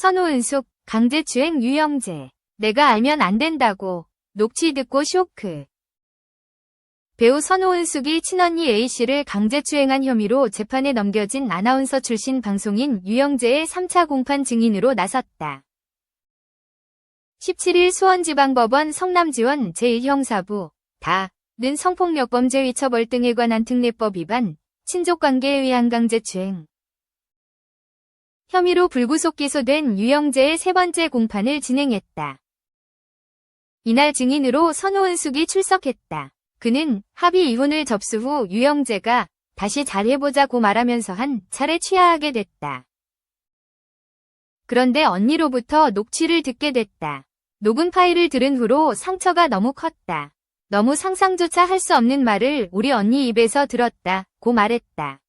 선호은숙, 강제추행 유영재. 내가 알면 안 된다고. 녹취 듣고 쇼크. 배우 선호은숙이 친언니 A씨를 강제추행한 혐의로 재판에 넘겨진 아나운서 출신 방송인 유영재의 3차 공판 증인으로 나섰다. 17일 수원지방법원 성남지원 제1형사부 다는 성폭력범죄 위처벌 등에 관한 특례법 위반, 친족관계에 의한 강제추행 혐의로 불구속 기소된 유영재의 세 번째 공판을 진행했다. 이날 증인으로 선호은숙이 출석했다. 그는 합의 이혼을 접수 후 유영재가 다시 잘해보자고 말하면서 한 차례 취하하게 됐다. 그런데 언니로부터 녹취를 듣게 됐다. 녹음 파일을 들은 후로 상처가 너무 컸다. 너무 상상조차 할 수 없는 말을 우리 언니 입에서 들었다. 고 말했다.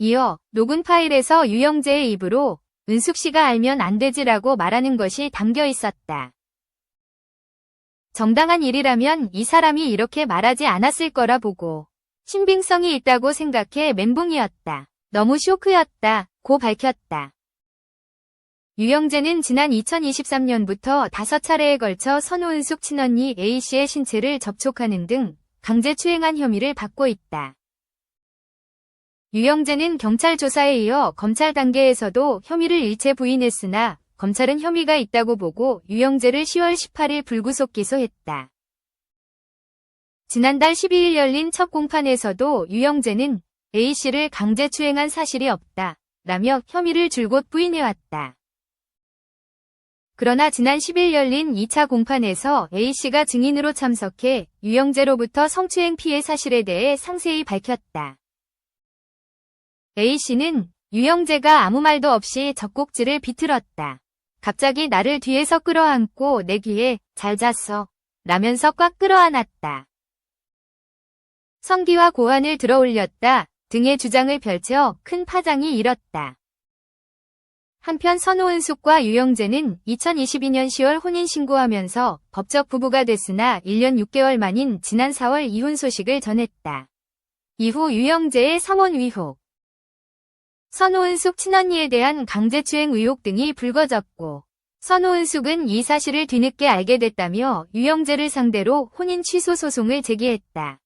이어 녹음 파일에서 유영재의 입으로 은숙 씨가 알면 안 되지라고 말하는 것이 담겨 있었다. 정당한 일이라면 이 사람이 이렇게 말하지 않았을 거라 보고 신빙성이 있다고 생각해 멘붕이었다. 너무 쇼크였다. 고 밝혔다. 유영재는 지난 2023년부터 다섯 차례에 걸쳐 선우은숙 친언니 A씨의 신체를 접촉하는 등 강제 추행한 혐의를 받고 있다. 유영재는 경찰 조사에 이어 검찰 단계에서도 혐의를 일체 부인했으나 검찰은 혐의가 있다고 보고 유영재를 10월 18일 불구속 기소했다. 지난달 12일 열린 첫 공판에서도 유영재는 A씨를 강제 추행한 사실이 없다. 라며 혐의를 줄곧 부인해왔다. 그러나 지난 10일 열린 2차 공판에서 A씨가 증인으로 참석해 유영재로부터 성추행 피해 사실에 대해 상세히 밝혔다. A씨는 유영재가 아무 말도 없이 젖꼭지를 비틀었다. 갑자기 나를 뒤에서 끌어안고 내 귀에 잘 잤어. 라면서 꽉 끌어안았다. 성기와 고환을 들어 올렸다. 등의 주장을 펼쳐 큰 파장이 일었다. 한편 선호은숙과 유영재는 2022년 10월 혼인신고하면서 법적 부부가 됐으나 1년 6개월 만인 지난 4월 이혼 소식을 전했다. 이후 유영재의 성혼 위혹, 선호은숙 친언니에 대한 강제추행 의혹 등이 불거졌고 선호은숙은 이 사실을 뒤늦게 알게 됐다며 유영재를 상대로 혼인 취소 소송을 제기했다.